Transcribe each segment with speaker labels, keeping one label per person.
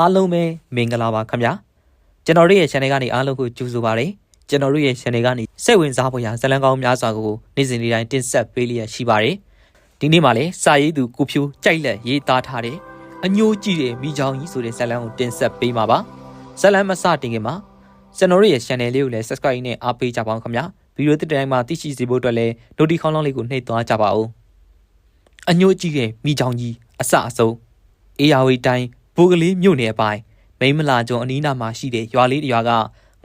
Speaker 1: အားလုံးပဲမင်္ဂလာပါခင်ဗျာကျွန်တော်တို့ရဲ့ channel ကနေအားလုံးကိုကြိုဆိုပါရစေကျွန်တော်တို့ရဲ့ channel ကနေစိတ်ဝင်စားဖို့ရာဇာတ်လမ်းကောင်းများစွာကိုနေ့စဉ်နေ့တိုင်းတင်ဆက်ပေးလျက်ရှိပါတယ်ဒီနေ့မှာလည်းစာရေးသူကိုဖြိုးကြိုက်လက်ရေးသားထားတဲ့အညိုးကြည့်တဲ့မိချောင်းကြီးဆိုတဲ့ဇာတ်လမ်းကိုတင်ဆက်ပေးမှာပါဇာတ်လမ်းမစတင်ခင်မှာကျွန်တော်တို့ရဲ့ channel လေးကိုလည်း subscribe နဲ့အားပေးကြပါဦးခင်ဗျာဗီဒီယိုတစ်တိုင်းမှာသိရှိစေဖို့အတွက်လည်း notification ခေါင်းလောင်းလေးကိုနှိပ်သွားကြပါဦးအညိုးကြည့်တဲ့မိချောင်းကြီးအစအဆုံးအေယာဝီတိုင်း ဘိုးကလေးမြို့နယ်အပိုင်းမိမလာကျွန်းအနီးနားမှာရှိတဲ့ရွာလေးတစ်ရွာက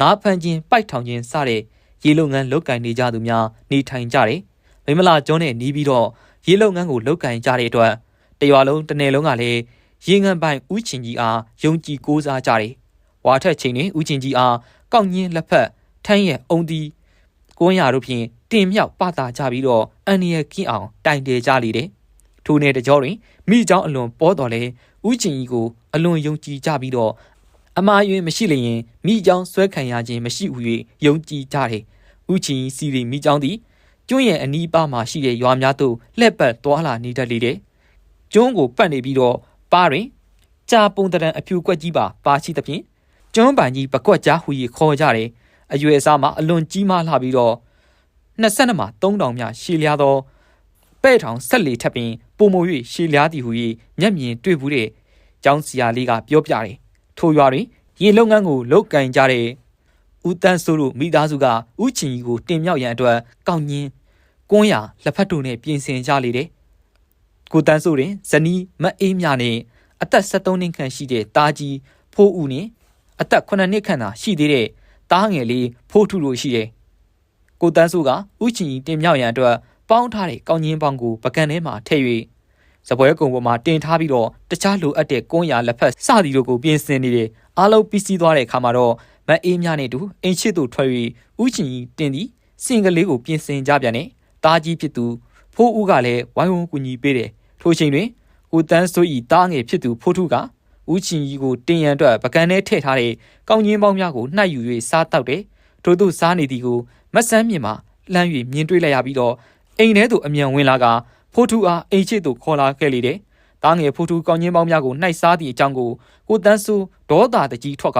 Speaker 1: ငါးဖမ်းခြင်းပိုက်ထောင်ခြင်းစတဲ့ရေလုပ်ငန်းလုပ်ကင်နေကြသူများနေထိုင်ကြတယ်။မိမလာကျွန်းနဲ့နီးပြီးတော့ရေလုပ်ငန်းကိုလုပ်ကင်ကြတဲ့အတွက်တရွာလုံးတစ်နယ်လုံးကလည်းရေငန်းပိုင်ဥချင်းကြီးအားယုံကြည်ကိုးစားကြတယ်။ဝါထက်ချိန်တွင်ဥချင်းကြီးအားကောက်ညင်းလက်ဖက်ထမ်းရဲ့အုံဒီကိုင်းရတို့ဖြင့်တင်မြောက်ပတာကြပြီးတော့အန်နီယကင်းအောင်တိုင်တယ်ကြလေတယ်။ထိုနယ်တကြောတွင်မိเจ้าအလွန်ပေါ်တော်လဲ ဥကျင်ကြီးကိုအလွန်ယုံကြည်ကြပြီးတော့အမားယွင်းမရှိလျင်မိကြောင်းဆွဲခံရခြင်းမရှိဟု၍ယုံကြည်ကြတယ်။ဥချင်စီရီမိကြောင်းသည်ကျွန်းရဲ့အနီးပါးမှာရှိတဲ့ရွာများသို့လှည့်ပတ်သွားလာနေတတ်လေတယ်။ကျွန်းကိုပတ်နေပြီးတော့ပါရင်ကြာပုံတရံအဖြူကွက်ကြီးပါပါရှိသဖြင့်ကျွန်းပန်ကြီးပကွက်ကြားဟူ၍ခေါ်ကြတယ်။အရွယ်အစားမှာအလွန်ကြီးမားလာပြီးတော့22မှာ3000မြရှည်လျားသော ပဲ့ထောင်ဆက်လေထပ်ပင်ပုံမ၍ရှည်လျားသည်ဟူ၍မျက်မြင်တွေ့ဘူးတဲ့ကျောင်းစီယာလေးကပြောပြတယ်။ထိုရွာတွင်ရေလုပ်ငန်းကိုလုပ်ကင်ကြတဲ့ဦးတန်းစိုးတို့မိသားစုကဥချင်ကြီးကိုတင်မြောက်ရန်အတွက်ကောင်းညင်းကွန်းရလက်ဖက်တို့နဲ့ပြင်ဆင်ကြလေတယ်။ကိုတန်းစိုးတွင်ဇနီးမအေးမြနဲ့အသက်73နှစ်ခန့်ရှိတဲ့တာကြီးဖိုးဦးနဲ့အသက်9နှစ်ခန့်သာရှိသေးတဲ့တားငယ်လေးဖိုးထုတို့ရှိတယ်။ကိုတန်းစိုးကဥချင်ကြီးတင်မြောက်ရန်အတွက် ပေါင်းထားတဲ့ကောင်းညင်းပေါင်းကိုပကံထဲမှာထည့်၍စပွဲကုံပေါ်မှာတင်ထားပြီးတော့တခြားလိုအပ်တဲ့ကွန်းရလက်ဖက်စသည်တို့ကိုပြင်ဆင်နေတယ်အားလုံးပြီးစီးသွားတဲ့အခါမှာတော့မအေးမြနဲ့တူအိမ်ချစ်သူထွက်၍ဥချင်ကြီးတင်သည်စင်ကလေးကိုပြင်ဆင်ကြပြန်တယ်တားကြီးဖြစ်သူဖိုးဦးကလည်းဝိုင်းဝန်းကူညီပေးတယ်ထိုချိန်တွင်ကိုတန်းစိုးဤတားငယ်ဖြစ်သူဖိုးထုကဥချင်ကြီးကိုတင်ရန်အတွက်ပကံထဲထည့်ထားတဲ့ကောင်းကြီးပေါင်းများကိုနှိုက်ယူ၍စားတောက်တယ်ထို့သူစားနေသည်ကိုမဆန်းမြင်မှလှမ်း၍မြင်တွေ့လိုက်ရပြီးတော့ အိမ်ထဲသို့အမြန်ဝင်လာကဖိုးထုအားအိမ်ချစ်သို့ခေါ်လာခဲ့လေတယ်။တားငယ်ဖိုးထုကောင်းချင်းပေါင်းများကိုနှိုက်စားသည့်အကြောင်းကိုကိုတန်းဆူဒေါသတကြီးထွက်က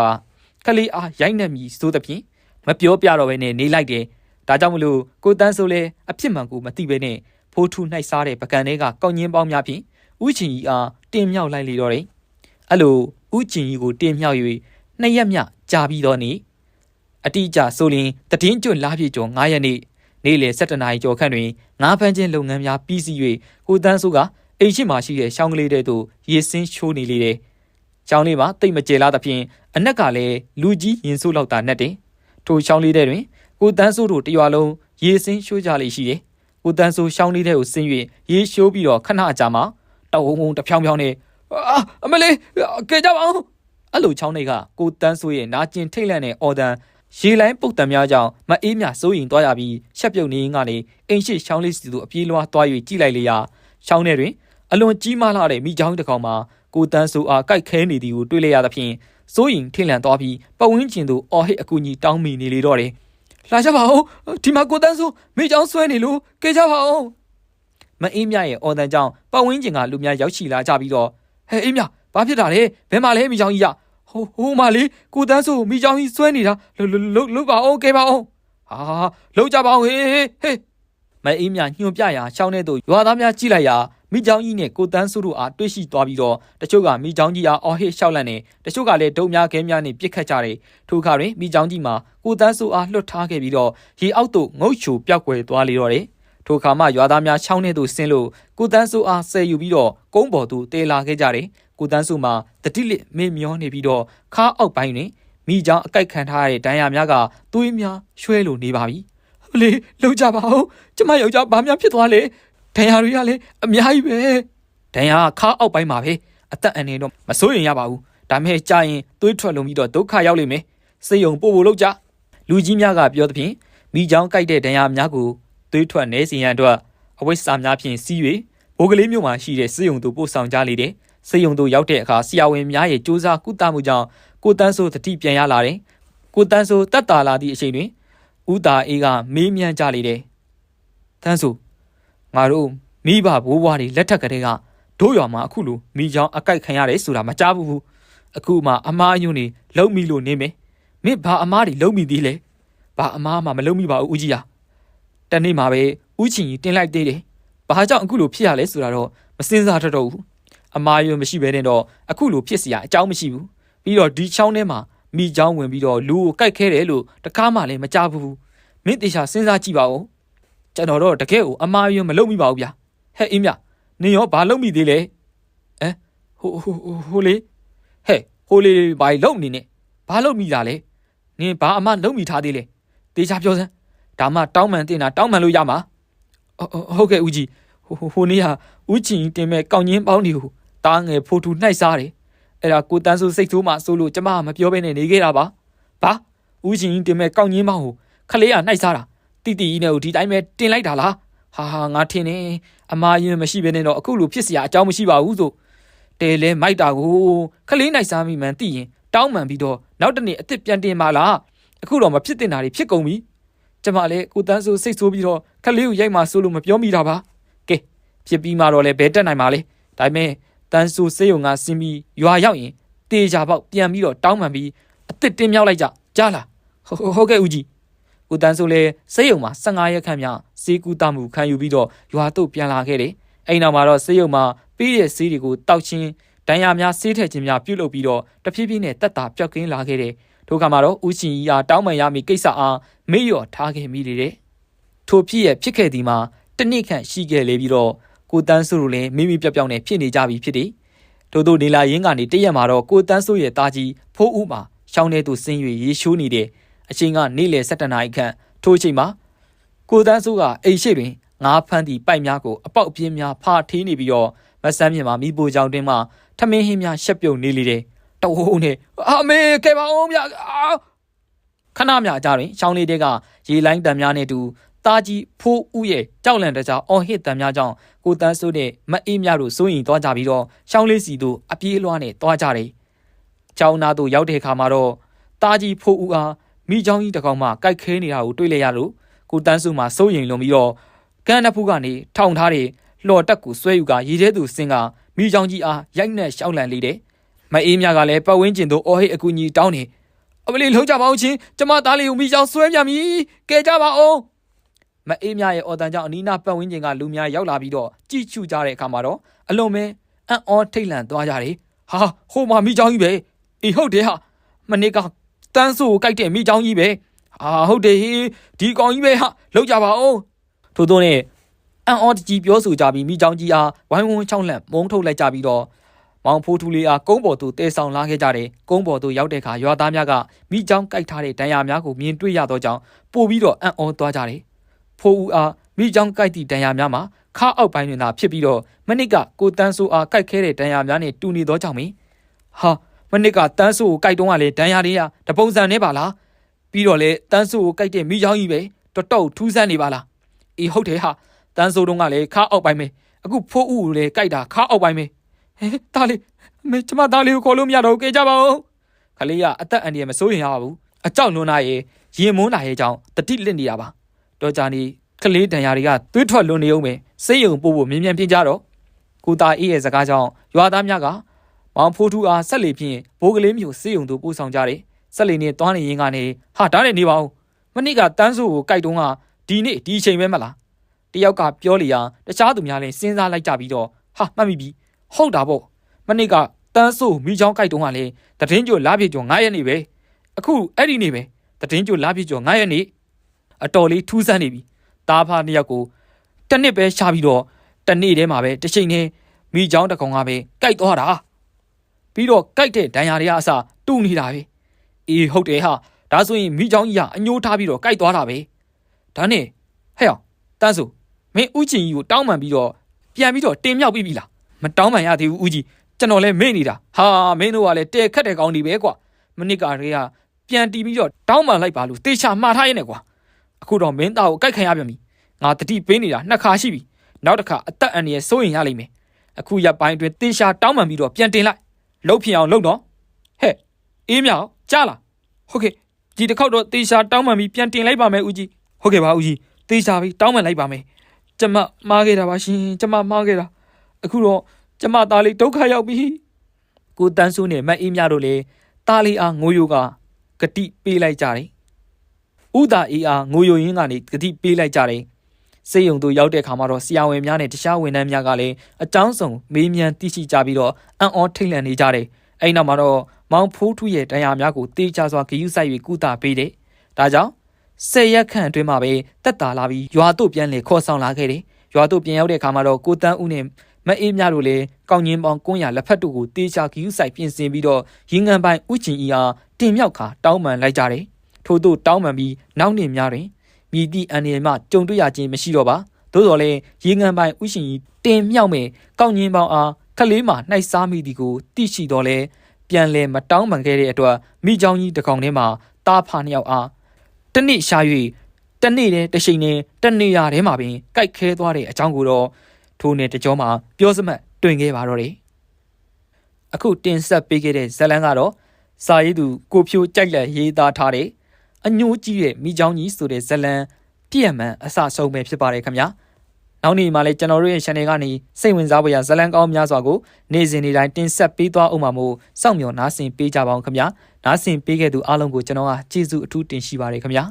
Speaker 1: ကလေးအားရိုက်နှက်မိစိုးသဖြင့်မပြောပြတော့ဘဲနဲ့နေလိုက်တယ်။ဒါကြောင့်မလို့ကိုတန်းဆူလည်းအဖြစ်မှန်ကိုမသိဘဲနဲ့ဖိုးထုနှိုက်စားတဲ့ပကံတွေကကောင်းချင်းပေါင်းများဖြင့်ဥချင်ကြီးအားတင်မြောက်လိုက်လေတော့တယ်။အဲ့လိုဥချင်ကြီးကိုတင်မြောက်၍နှစ်ရက်မြကြာပြီးတော့နေအတိအကျဆိုရင်တည်င်းကျွတ်လားပြေကျော်9ရက်နေ့ နေ့လယ်7နာရီကျော်ခန့်တွင်ငါးဖမ်းခြင်းလုပ်ငန်းများပြီးစီး၍ကိုတန်းစုကအိမ်ရှိမှရှိတဲ့ရှောင်းကလေးတဲ့သို့ရေစင်းချိုးနေလေတယ်။ရှောင်းလေးမှာတိတ်မကျေလားသဖြင့်အနက်ကလည်းလူကြီးရင်ဆိုးလောက်တာနဲ့တင်ထိုရှောင်းလေးတဲ့တွင်ကိုတန်းစုတို့တရွာလုံးရေစင်းချိုးကြလေရှိတယ်။ကိုတန်းစုရှောင်းလေးတဲ့ကိုဆင်း၍ရေရှိုးပြီးတော့ခဏအကြာမှာတောက်ဝုံဝုံတဖြောင်းဖြောင်းနဲ့အာအမလေးကဲကြပါအောင်အဲ့လိုချောင်းတွေကကိုတန်းစုရဲ့နာကျင်ထိတ်လန့်တဲ့အော်ဒန် ရေလိုင်းပုတ်တံများကြောင့်မအေးမြစိုးရင်သွားရပြီးရှက်ပြုတ်နေကနေအိမ်ရှိရှောင်းလေးစီသူအပြေးလွှားသွား၍ကြည့်လိုက်လေရာရှောင်းထဲတွင်အလွန်ကြီးမားလာတဲ့မိချောင်းတစ်ကောင်မှာကိုတန်းဆူအားကိုက်ခဲနေသည်ကိုတွေ့လိုက်ရသဖြင့်စိုးရင်ထင်လန့်သွားပြီးပဝင်းကျင်သူအော်ဟစ်အကူကြီးတောင်းမိနေလေတော့တယ်လာကြပါဦးဒီမှာကိုတန်းဆူမိချောင်းဆွဲနေလို့ကြကြပါဦးမအေးမြရဲ့အော်တန်ကြောင့်ပဝင်းကျင်ကလူများရောက်ချီလာကြပြီးတော့ဟဲ့အေးမြဘာဖြစ်တာလဲဘယ်မှာလဲမိချောင်းကြီးရ ဟိုဟိုမလေးကိုတန်းဆိုမိချောင်းကြီးစွဲနေတာလုလုလုပါအောင်ကဲပါအောင်ဟာလုံကြပါအောင်ဟေးဟေးဟေးမအေးမြညွှန်ပြရာရှောင်းတဲ့သူရွာသားများကြည့်လိုက်ရာမိချောင်းကြီးနဲ့ကိုတန်းစုတို့အားတွေ့ရှိသွားပြီးတော့တချို့ကမိချောင်းကြီးအားအော်ဟစ်ရှောက်လန့်နေတချို့ကလည်းဒုံများခဲများနဲ့ပြစ်ခတ်ကြတယ်ထိုအခါတွင်မိချောင်းကြီးမှာကိုတန်းစုအားလွတ်ထားခဲ့ပြီးတော့ရေအောက်သို့ငုတ်ချိုပျောက်ကွယ်သွားလေတော့တယ် ထိုအခါမှရွာသားများချောင်းထဲသို့ဆင်းလို့ကိုတန်းစုအားဆယ်ယူပြီးတော့ကုန်းပေါ်သို့တေးလာခဲ့ကြတယ်ကိုတန်းစုမှာတတိလစ်မေ့မျောနေပြီးတော့ခါအောက်ပိုင်းတွင်မိချောင်းအကိုက်ခံထားရတဲ့ဒဏ်ရာများကသွေးများရွှဲလို့နေပါပြီ။ဟလေလောက်ကြပါဦး။ကျမယောက်ျားဘာများဖြစ်သွားလဲ။ဒဏ်ရာတွေကလည်းအများကြီးပဲ။ဒဏ်ရာခါအောက်ပိုင်းမှာပဲအသက်အန္တရာယ်တော့မစိုးရင်ရပါဘူး။ဒါမဲ့ကြာရင်သွေးထွက်လုံပြီးတော့ဒုက္ခရောက်လိမ့်မယ်။စိတ်ယုံပို့ဖို့လောက်ကြ။လူကြီးများကပြောသဖြင့်မိချောင်းကိုက်တဲ့ဒဏ်ရာများကို သွေးထွက်နေစီရန်အတွက်အဝိစာများဖြင့်စီး၍ဘိုးကလေးမျိုးမှာရှိတဲ့စစ်ယုံတို့ပို့ဆောင်ကြလေတယ်။စစ်ယုံတို့ရောက်တဲ့အခါဆရာဝန်များရဲ့စူးစမ်းကုသမှုကြောင့်ကိုတန်းဆိုတတိပြန်ရလာတယ်။ကိုတန်းဆိုတက်တာလာသည့်အချိန်တွင်ဦးတာအေးကမေးမြန်းကြလေတယ်။တန်းဆိုငါတို့မိဘဘိုးဘွားတွေလက်ထက်ကလေးကတို့ရွာမှာအခုလိုမိချောင်းအကိုက်ခံရတယ်ဆိုတာမကြားဘူးဘူးအခုမှအမားအယွန်းနေလုံမိလို့နေမယ်မင်းဘာအမားတွေလုံမိသေးလဲဘာအမားမှမလုံမိပါဘူးဦးကြီးဟာ တနေ့မှာပဲဥချင်ကြီးတင်လိုက်သေးတယ်။ဘာကြောင့်အခုလိုဖြစ်ရလဲဆိုတာတော့မစင်စားတတ်တော့ဘူး။အမာရုံမရှိဘဲနဲ့တော့အခုလိုဖြစ်စရာအကြောင်းမရှိဘူး။ပြီးတော့ဒီချောင်းထဲမှာမိချောင်းဝင်ပြီးတော့လူကိုကြိုက်ခဲတယ်လို့တကားမှလည်းမကြဘူး။မင်းတေချာစဉ်းစားကြည့်ပါဦး။ကျွန်တော်တော့တကယ်ကိုအမာရုံမလုပ်မိပါဘူးဗျာ။ဟဲ့အင်းမြနင်ရောဘာလုပ်မိသေးလဲ။အဲဟိုဟိုဟိုလေဟဲ့ဟိုလေဘာလုပ်နေနဲ့ဘာလုပ်မိတာလဲ။နင်ဘာအမလုပ်မိထားသေးလဲ။တေချာပြောစမ်း။ ဒါမှတောင်းပန်တင်တာတောင်းပန်လို့ရမှာဟုတ်ကဲ့ဦးကြီးဟိုဟိုနေ့ဟာဦးကြီးတင်မဲ့ကောင်းချင်းပေါင်းတွေကိုတားငယ်ဖိုးထူနှိုက်စားတယ်အဲ့ဒါကိုတန်းစုစိတ်ဆိုးမှဆိုလို့ကျမကမပြောဘဲနဲ့နေခဲ့တာပါဘာဦးကြီးတင်မဲ့ကောင်းချင်းပေါင်းကိုခလေးကနှိုက်စားတာတိတိကြီးနဲ့ဒီတိုင်းပဲတင်လိုက်တာလားဟာဟာငါထင်နေအမားရင်မရှိဘဲနဲ့တော့အခုလိုဖြစ်စရာအကြောင်းမရှိပါဘူးဆိုတဲလဲမိုက်တာကိုခလေးနိုင်စားမိမှန်သိရင်တောင်းမှန်ပြီးတော့နောက်တနေ့အစ်စ်ပြန်တင်ပါလားအခုတော့မဖြစ်တင်တာတွေဖြစ်ကုန်ပြီ ကျမလည်းကိုတန်းဆိုစိတ်ဆိုးပြီးတော့ခလေးကိုရိုက်မှဆိုလို့မပြောမိတာပါကဲဖြစ်ပြီးမှတော့လည်းဘဲတက်နိုင်ပါလေဒါပေမဲ့တန်းဆိုစေးုံကဆင်းပြီးရွာရောက်ရင်တေချာပေါက်ပြန်ပြီးတော့တောင်းမှန်ပြီးအစ်စ်တင်မြောက်လိုက်ကြကြားလားဟုတ်ကဲ့ဦးကြီးကိုတန်းဆိုလဲစေးရုံမှာ15ရက်ခန့်မြစေးကူတမှုခံယူပြီးတော့ရွာတို့ပြန်လာခဲ့တယ်။အဲ့နောက်မှာတော့စေးရုံမှာပြီးတဲ့စေးတွေကိုတောက်ချင်းဒဏ်ရာများစေးထက်ခြင်းများပြုတ်လုပ်ပြီးတော့တဖြည်းဖြည်းနဲ့တက်တာပြောက်ကင်းလာခဲ့တယ်။ ထို့ခါမှာတော့ဦးရှင်ကြီးအားတောင်းပန်ရမည်ကိစ္စအားမေ့လျော်ထားခဲ့မိတယ်။ထိုဖြစ်ရဖြစ်ခဲ့ဒီမှာတနစ်ခန့်ရှိခဲ့လေပြီးတော့ကိုတန်းဆိုလိုလည်းမိမိပြောက်ပြောက်နဲ့ဖြစ်နေကြပြီဖြစ်တယ်။ထို့သောနေလာရင်းကနေတရက်မှာတော့ကိုတန်းဆိုရဲ့တာကြီးဖိုးဦးမှာရှောင်းနေသူဆင်း၍ရေရှိုးနေတဲ့အချိန်ကနေ့လယ်7နာရီခန့်ထိုအချိန်မှာကိုတန်းစိုးကအိမ်ရှိတွင်ငါးဖမ်းသည့်ပိုက်များကိုအပေါက်ပြင်းများဖာထေးနေပြီးတော့မဆန်းမြင်မှာမိပိုကြောင်တင်းမှာထမင်းဟင်းများရှက်ပြုတ်နေလေတယ် တဝုံနဲ့အမေကဲပါအောင်ဗျာခဏမြကြတွင်ရှောင်းလေးတဲကရေလိုင်းတံများနဲ့တူတာကြီးဖိုးဥရဲ့ကြောက်လန့်တကြောင်အော်ဟစ်တံများကြောင့်ကိုတန်းစိုးနဲ့မအေးများတို့စိုးရင်သွားကြပြီးတော့ရှောင်းလေးစီတို့အပြေးလွှားနဲ့သွားကြတယ်။ကျောင်းသားတို့ရောက်တဲ့အခါမှာတော့တာကြီးဖိုးဥအားမိချောင်းကြီးတစ်ကောင်မှကြိုက်ခဲနေတာကိုတွေ့လိုက်ရလို့ကိုတန်းစုမှစိုးရင်လွန်ပြီးတော့ကန်းနဖူးကနေထောင်ထားတဲ့လှော်တက်ကိုဆွဲယူကရေထဲသူစင်ကမိချောင်းကြီးအားရိုက်နှက်ရှောက်လန့်လေးတယ် မအေးမြကလည်းပတ်ဝန်းကျင်သို့အော်ဟစ်အကူကြီးတောင်းနေအမလီလုံးကြပါအောင်ချင်းကျမသားလေးကိုမိချောင်းဆွဲပြန်ပြီကဲကြပါအောင်မအေးမြရဲ့အော်တန်ကြောင့်အနီးနားပတ်ဝန်းကျင်ကလူများရောက်လာပြီးတော့ကြည်ချူကြတဲ့အခါမှာတော့အလွန်ပဲအံ့ဩထိတ်လန့်သွားကြတယ်ဟာဟိုမှာမိချောင်းကြီးပဲအေးဟုတ်တယ်ဟာမနစ်ကတန်းဆိုကိုကြိုက်တဲ့မိချောင်းကြီးပဲအာဟုတ်တယ်ဟေးဒီကောင်ကြီးပဲဟာလောက်ကြပါအောင်ထို့သောနဲ့အန်အော်ကြီးပြောဆိုကြပြီးမိချောင်းကြီးအားဝိုင်းဝန်းချောင်းလန့်မုန်းထုတ်လိုက်ကြပြီးတော့ မောင်ဖိုးထူလေးအားကုန်းပေါ်သို့တဲဆောင်လာခဲ့ကြတယ်ကုန်းပေါ်သို့ရောက်တဲ့အခါရွာသားများကမိချောင်းကြိုက်ထားတဲ့ဒဏ်ရာများကိုမြင်တွေ့ရသောကြောင့်ပို့ပြီးတော့အန်အော်သွားကြတယ်ဖိုးဦးအားမိချောင်းကြိုက်သည့်ဒဏ်ရာများမှာခါအောက်ပိုင်းတွင်သာဖြစ်ပြီးတော့မနစ်ကကိုတန်းဆိုအားကြိုက်ခဲတဲ့ဒဏ်ရာများနဲ့တူနေသောကြောင့်မင်းဟာမနစ်ကတန်းဆိုကိုကြိုက်တုံးကလေဒဏ်ရာတွေကတပုံစံနဲ့ပါလားပြီးတော့လေတန်းဆိုကိုကြိုက်တဲ့မိချောင်းကြီးပဲတော်တော်ထူးဆန်းနေပါလားအေးဟုတ်တယ်ဟာတန်းဆိုတုံးကလေခါအောက်ပိုင်းပဲအခုဖိုးဦးကိုလေကြိုက်တာခါအောက်ပိုင်းပဲ ဟဲတားလေးမေကျမသားလေးကိုခေါ်လို့မရတော့ကြကြပါဦးခလေးကအသက်အန္တရာယ်မစိုးရင်ရပါဘူးအကြောက်လွန်းလာရဲ့ရင်မွန်းလာရဲ့ကြောင့်တတိလစ်နေတာပါတော်ကြနေကလေးတန်ရာတွေကသွေးထွက်လွန်နေအောင်ပဲစိတ်ယုံပို့ဖို့မြင်းမြန်ပြင်းကြတော့ကိုသားအေးရဲ့စကားကြောင့်ရွာသားများကမောင်ဖိုးထူအားဆက်လေဖြင့်ဘိုးကလေးမျိုးစေယုံတို့ပို့ဆောင်ကြတယ်ဆက်လေနဲ့တွားနေရင်ကနေဟာဒါနဲ့နေပါဦးမနစ်ကတန်းဆိုးကိုကြိုက်တုံးကဒီနေ့ဒီချိန်ပဲမလားတယောက်ကပြောလျာတခြားသူများလည်းစဉ်းစားလိုက်ကြပြီးတော့ဟာမှတ်မိပြီ ဟုတ်တာပေါ့မနစ်ကတန်းဆိုးမိချောင်းကြိုက်တုံးကလည်းတည်င်းကျော်လားပြေကျော်9ရက်နေပဲအခုအဲ့ဒီနေပဲတည်င်းကျော်လားပြေကျော်9ရက်နေအတော်လေးထူးဆန်းနေပြီတားဖားနှစ်ယောက်ကိုတစ်နှစ်ပဲရှာပြီးတော့တနေ့တည်းမှာပဲတစ်ချိန်နဲ့မိချောင်းတကောင်ကပဲကြိုက်သွားတာပြီးတော့ကြိုက်တဲ့ဒဏ်ရာတွေကအစတူနေတာပဲအေးဟုတ်တယ်ဟာဒါဆိုရင်မိချောင်းကြီးကအညိုးထားပြီးတော့ကြိုက်သွားတာပဲဒါနဲ့ဟဲ့အောင်တန်းစုမင်းဥချင်ကြီးကိုတောင်းပန်ပြီးတော့ပြန်ပြီးတော့တင်မြောက်ပြီးပြီလား မတောင်းပန်ရသေးဘူးဥကြီးကျွန်တော်လည်းမေ့နေတာဟာမင်းတို့ကလည်းတဲခက်တဲ့ကောင်းဒီပဲကွာမနစ်ကတွေကပြန်တီးပြီးတော့တောင်းပန်လိုက်ပါလို့တေချာမှားထားရနေကွာအခုတော့မင်းသားကိုကြိုက်ခံရပြန်ပြီငါတတိပေးနေတာနှစ်ခါရှိပြီနောက်တစ်ခါအသက်အန္တရာယ်စိုးရင်ရလိမ့်မယ်အခုရပ်ပိုင်းအတွင်းတေချာတောင်းပန်ပြီးတော့ပြန်တင်လိုက်လှုပ်ဖြစ်အောင်လှုပ်တော့ဟဲ့အေးမြောက်ကြားလားဟုတ်ကဲ့ဒီတစ်ခေါက်တော့တေချာတောင်းပန်ပြီးပြန်တင်လိုက်ပါမယ်ဦးကြီးဟုတ်ကဲ့ပါဦးကြီးတေချာပြီးတောင်းပန်လိုက်ပါမယ်ကျမမားခဲ့တာပါရှင်ကျမမားခဲ့တာ အခုတော့ကျမသားလေးဒုက္ခရောက်ပြီကိုတန်းစိုးနဲ့မတ်အေးမြတို့လည်းတာလီအားငိုယိုကဂတိပေးလိုက်ကြတယ်။ဥဒါအေးအားငိုယိုရင်းကနေဂတိပေးလိုက်ကြတယ်။စေယုံတို့ရောက်တဲ့ခါမှာတော့ဆရာဝန်များနဲ့တခြားဝန်ထမ်းများကလည်းအကြောင်းစုံမေးမြန်းသိရှိကြပြီးတော့အံ့ဩထိတ်လန့်နေကြတယ်။အဲ့နောက်မှာတော့မောင်ဖိုးထုရဲ့တရားများကိုတေးချစွာဂရုစိုက်၍ကုသပေးတယ်။ဒါကြောင့်ဆယ်ရက်ခန့်အတွင်းမှာပဲတက်တာလာပြီးရွာတို့ပြန်လေခေါ်ဆောင်လာခဲ့တယ်။ရွာတို့ပြန်ရောက်တဲ့အခါမှာတော့ကိုတန်းဦးနဲ့ မအေးမြတို့လည်းကောင်းငင်းပေါင်း900လက်ဖက်တို့ကိုတေးချဂရုစိုက်ပြင်ဆင်ပြီးတော့ရင်ငံပိုင်ဥချင်ဤအားတင်မြောက်ခါတောင်းပန်လိုက်ကြတယ်။ထို့သို့တောင်းပန်ပြီးနောက်နှစ်များတွင်မြည်သည့်အန်ရမှကြုံတွေ့ရခြင်းမရှိတော့ပါ။သို့တော်လည်းရေငံပိုင်ဥရှင်ဤတင်မြောက်မဲ့ကောင်းငင်းပေါင်းအားခလေးမှနှိုက်စားမိသည်ကိုသိရှိတော်လဲပြန်လဲမတောင်းပန်ခဲ့တဲ့အတွက်မိချောင်းကြီးတစ်ကောင်ထဲမှာတားဖာနှစ်ယောက်အားတနစ်ရှာ၍တနေ့တည်းတစ်ချိန်နဲ့တနေရာထဲမှာပင်ကြိုက်ခဲသွားတဲ့အကြောင်းကိုတော့ ထိုးနဲ့တကြောမှာပြောစမှတ်တွင်ခဲ့ပါတော့တယ်အခုတင်ဆက်ပေးခဲ့တဲ့ဇလန်းကတော့စာရေးသူကိုဖြိုးကြိုက်လက်ရေးသားထားတဲ့အညိုးကြီးရဲ့မိချောင်းကြီးဆိုတဲ့ဇလန်းပြည့်မှန်အစဆုံးပဲဖြစ်ပါတယ်ခင်ဗျာနောက်နေ့မှာလည်းကျွန်တော်တို့ရဲ့ channel ကနေစိတ်ဝင်စားဖို့ရဇလန်းကောင်းများစွာကိုနေ့စဉ်နေ့တိုင်းတင်ဆက်ပေးသွားအောင်ပါမို့စောင့်မျှော်နားဆင်ပေးကြပါအောင်ခင်ဗျာနားဆင်ပေးခဲ့သူအားလုံးကိုကျွန်တော်ကကျေးဇူးအထူးတင်ရှိပါတယ်ခင်ဗျာ